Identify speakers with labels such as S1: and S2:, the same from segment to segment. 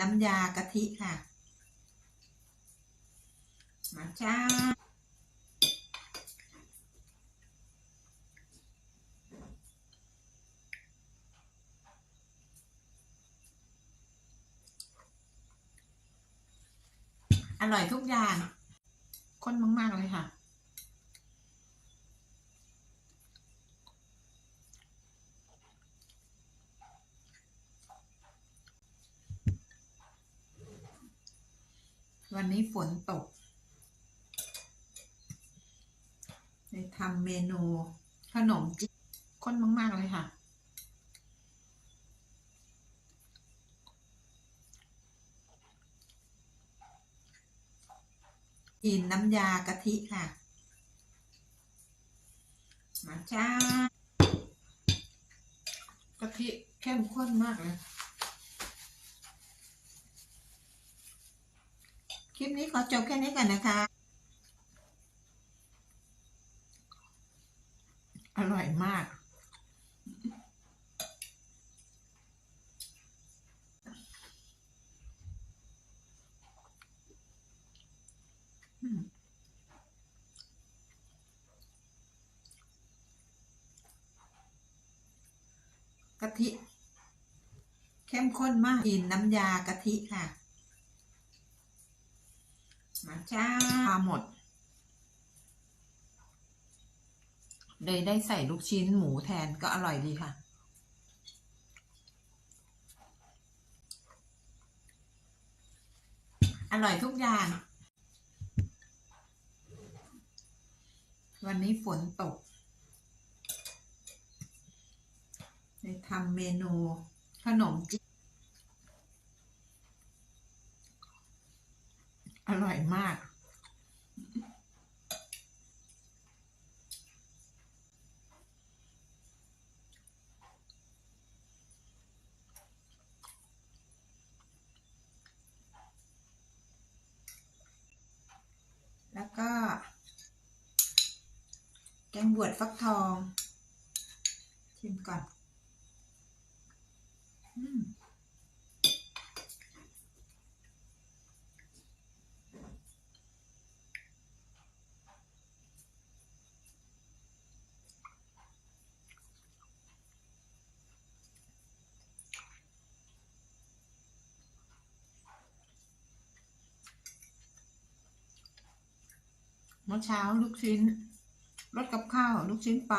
S1: น้ำยากะทิค่ะ มาจ้า อร่อยทุกอย่างข้นมาก ๆ เลยค่ะ ฝนตกเลยทำเมนูขนมจีนข้นมาก ๆ เลยค่ะ กินน้ำยากะทิค่ะ มาจ้ากะทิเข้มข้นมากเลย คลิปนี้ขอจบแค่นี้ก่อนนะคะ อร่อยมาก กะทิ เข้มข้นมากกินน้ำยากะทิค่ะ จ้าปลาหมด เลยได้ใส่ลูกชิ้นหมูแทนก็อร่อยดีค่ะอร่อยทุกอย่าง วันนี้ฝนตกเลยทำเมนูขนมจี อร่อยมาก แล้วก็ แกงบวชฟักทอง ชิมก่อน อืม มื่อเช้าลูกชิ้นรสกับข้าวลูกชิ้นปลา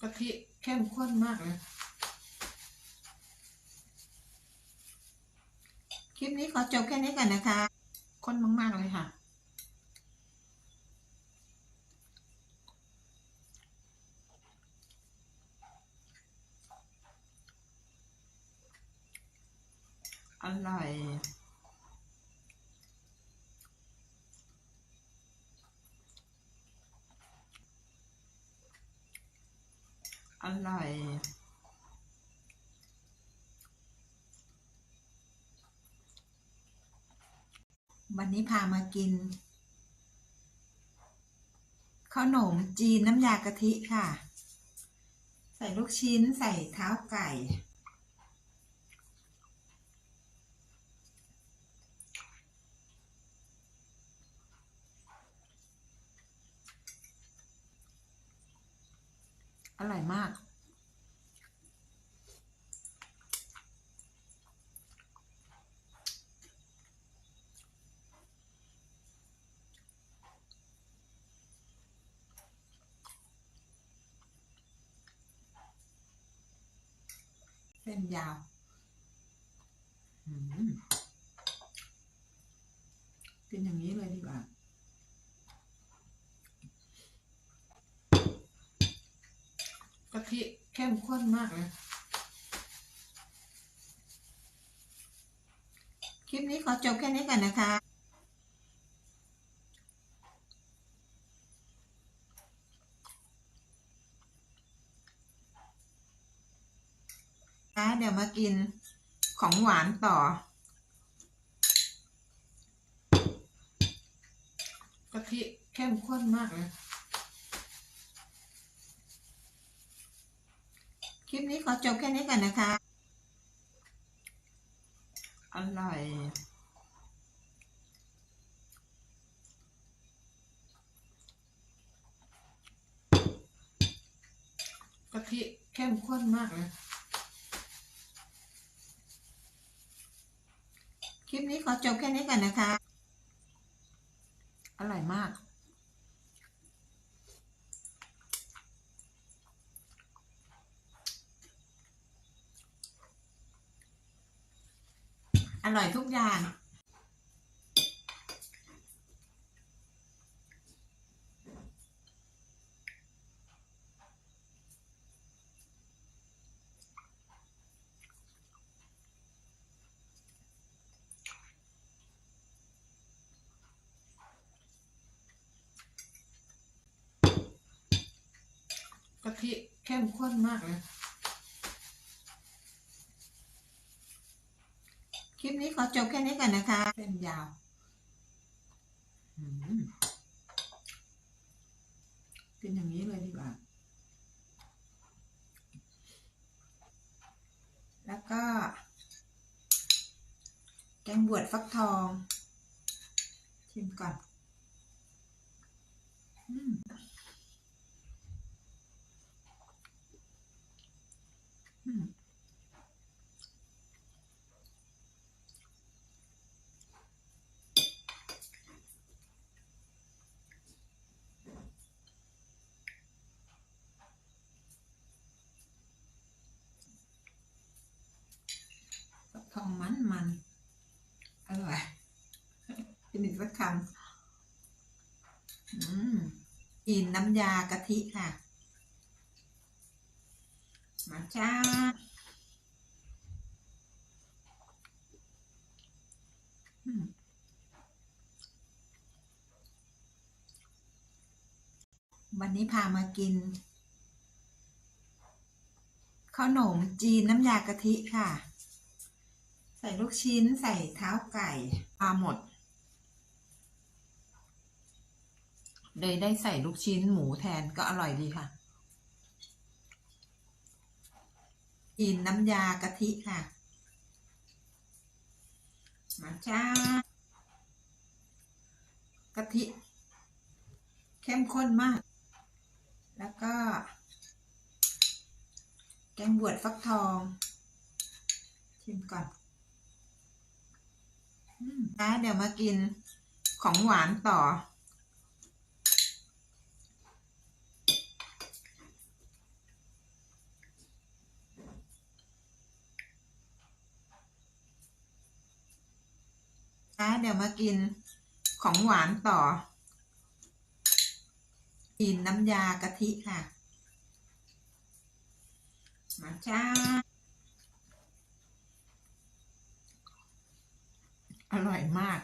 S1: กะทิเข้มข้นมากเลย คลิปนี้ขอจบแค่นี้ก่อนนะคะ ข้นมากๆเลยค่ะอร่อย ร่อย วันนี้พามากินขนมจีนน้ำยากะทิค่ะ ใส่ลูกชิ้นใส่เท้าไก่อร่อยมาก ส้นยาวกินอย่างนี้เลยดีกว่ากะทิเข้มข้นมากเลยคลิปนี้ขอจบแค่นี้ก่อนนะคะะเดี๋ยวมากินของหวานต่อ กะทิเข้มข้นมากเลย คลิปนี้ขอจบแค่นี้ก่อนนะคะ อร่อยกะทิเข้มข้นมากเลย คลิปนี้ขอจบแค่นี้ก่อนนะคะ อร่อยมาก อร่อยทุกอย่าง ทิเข้มข้นมากเลยคลิปนี้ขอจบแค่นี้ก่อนนะคะ เป็นยาวกินอย่างนี้เลยดีกว่า แล้วก็ แกงบวชฟักทอง ชิมก่อน อืม อืม ฟักทอง มันมันอร่อยกินอีกสักคำอืมกินน้ำยากะทิค่ะ มาจ้าวันนี้พามากินขนมจีนน้ำยากะทิค่ะ ใส่ลูกชิ้นใส่เท้าไก่ปลาหมด เลยได้ใส่ลูกชิ้นหมูแทนก็อร่อยดีค่ะ กินน้ำยากะทิค่ะ มาจ้ากะทิ เข้มข้นมาก แล้วก็ แกงบวชฟักทอง ชิมก่อน อืมอะเดี๋ยวมากินของหวานต่ออะเดี๋ยวมากินของหวานต่อ กินน้ำยากะทิค่ะ มาจ้า อร่อยมาก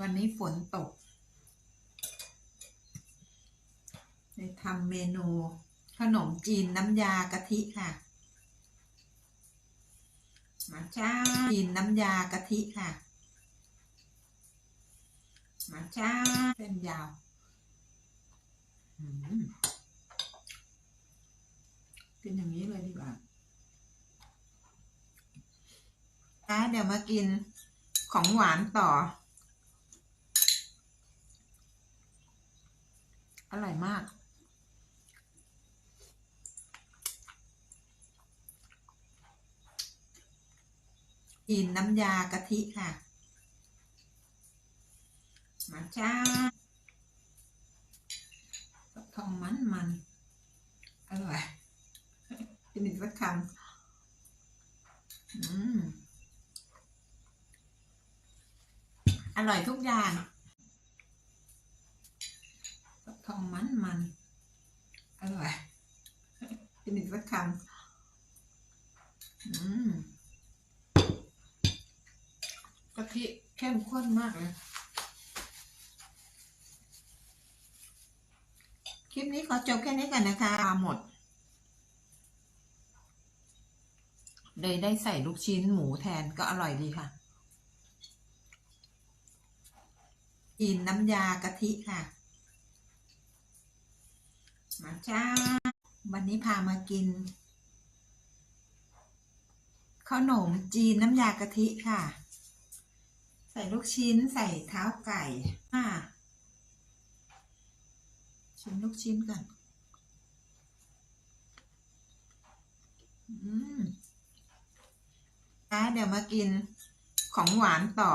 S1: วันนี้ฝนตกเลยทำเมนูขนมจีนน้ำยากะทิค่ะ มาจ้าจีนน้ำยากะทิค่ะ มาจ้าเส้นยาว อืม กินอย่างนี้เลยดีกว่าอะเดี๋ยวมากินของหวานต่อ อร่อยมากกินน้ำยากะทิค่ะ มาจ้าทองมันมัน อร่อย นอีกสักคำอืมอร่อยทุกอย่างฟักทองมันมันอร่อยกินอีกสักคำอืมกะทิเข้มข้นมากเลยคลิปนี้ขอจบแค่นี้ก่อนนะคะ หมด เลยได้ใส่ลูกชิ้นหมูแทนก็อร่อยดีค่ะ กินน้ำยากะทิค่ะ มาจ้า วันนี้พามากินขนมจีนน้ำยากะทิค่ะ ใส่ลูกชิ้นใส่เท้าไก่อ่าชิมลูกชิ้นก่อน อืม เดี๋ยวมากินของหวานต่อ